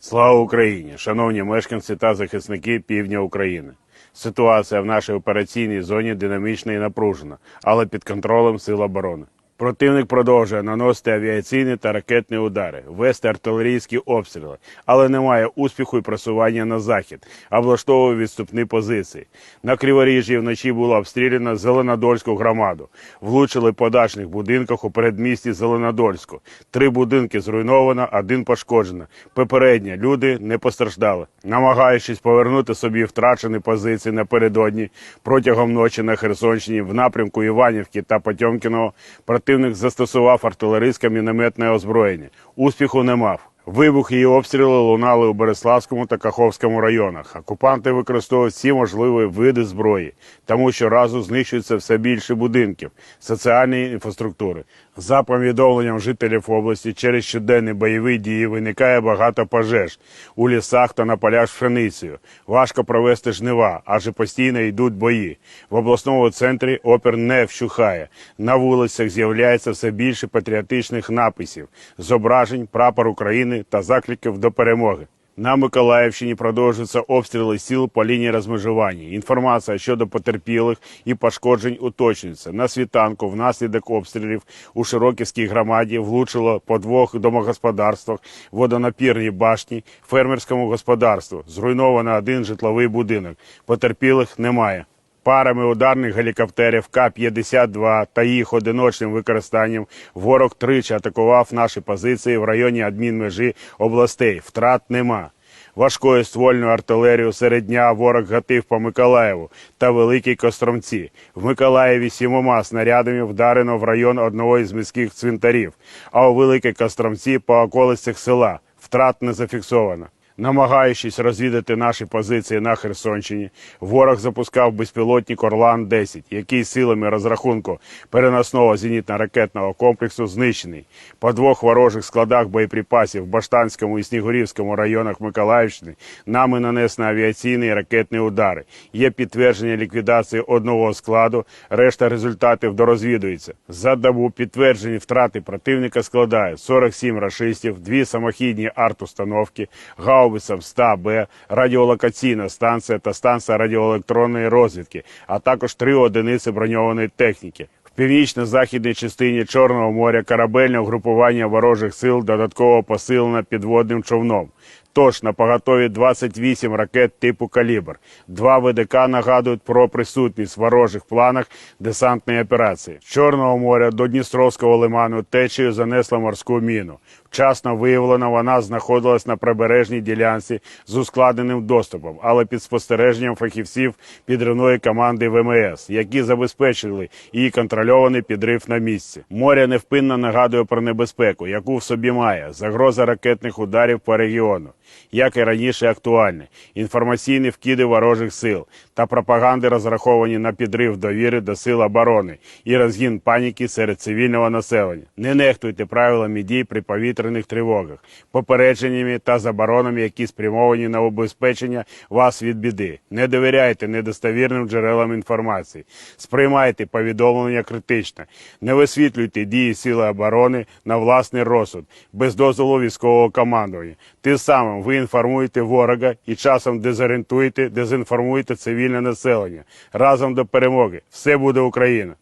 Слава Україні! Шановні мешканці та захисники півдня України. Ситуація в нашій операційній зоні динамічна і напружена, але під контролем сил оборони. Противник продовжує наносити авіаційні та ракетні удари, вести артилерійські обстріли, але не має успіху і просування на захід, а влаштовує відступні позиції. На Криворіжжі вночі було обстріляно Зеленодольську громаду. Влучили по дачних будинках у передмісті Зеленодольську. Три будинки зруйновано, один пошкоджено. Попередньо люди не постраждали. Намагаючись повернути собі втрачені позиції напередодні протягом ночі на Херсонщині в напрямку Іванівки та Потьомкіного, противник застосував артилерійське мінометне озброєння. Успіху не мав. Вибухи і обстріли лунали у Береславському та Каховському районах. Окупанти використовують всі можливі види зброї, тому що разу знищується все більше будинків, соціальної інфраструктури. За повідомленням жителів області, через щоденні бойові дії виникає багато пожеж у лісах та на полях з пшеницею. Важко провести жнива, адже постійно йдуть бої. В обласному центрі опір не вщухає. На вулицях з'являється все більше патріотичних написів, зображень, прапор України та закликів до перемоги. На Миколаївщині продовжуються обстріли сіл по лінії розмежування. Інформація щодо потерпілих і пошкоджень уточнюється. На світанку внаслідок обстрілів у Широківській громаді влучило по двох домогосподарствах, водонапірній башні, фермерському господарству. Зруйновано один житловий будинок. Потерпілих немає. Парами ударних гелікоптерів К-52 та їх одиночним використанням ворог тричі атакував наші позиції в районі адмінмежі областей. Втрат нема. Важкою ствольною артилерію серед дня ворог гатив по Миколаєву та Великій Костромці. В Миколаєві сімома снарядами вдарено в район одного із міських цвинтарів, а у Великій Костромці по околицях села. Втрат не зафіксовано. Намагаючись розвідати наші позиції на Херсонщині, ворог запускав безпілотник Орлан-10, який силами розрахунку переносного зенітно-ракетного комплексу знищений. По двох ворожих складах боєприпасів в Баштанському і Снігурівському районах Миколаївщини нами нанесено авіаційні і ракетні удари. Є підтвердження ліквідації одного складу, решта результатів дорозвідується. За добу підтверджені втрати противника складають 47 рашистів, дві самохідні арт-установки, гаубиця СТА-Б, радіолокаційна станція та станція радіоелектронної розвідки, а також три одиниці броньованої техніки. В північно-західній частині Чорного моря корабельне угрупування ворожих сил додатково посилено підводним човном. Тож на поготові 28 ракет типу «Калібр». Два ВДК нагадують про присутність в ворожих планах десантної операції. З Чорного моря до Дністровського лиману течею занесла морську міну. Вчасно виявлено, вона знаходилась на прибережній ділянці з ускладненим доступом, але під спостереженням фахівців підривної команди ВМС, які забезпечили її контрольований підрив на місці. Море невпинно нагадує про небезпеку, яку в собі має загроза ракетних ударів по регіону, як і раніше актуальне, інформаційні вкиди ворожих сил та пропаганди розраховані на підрив довіри до сил оборони і розгін паніки серед цивільного населення. Не нехтуйте правилами дій при повітряних тривогах, попередженнями та заборонами, які спрямовані на убезпечення вас від біди. Не довіряйте недостовірним джерелам інформації, сприймайте повідомлення критично, не висвітлюйте дії сили оборони на власний розсуд, без дозволу військового командування. Тим самим ви інформуєте ворога і часом дезорієнтуєте, дезінформуєте цивільне населення. Разом до перемоги. Все буде Україна!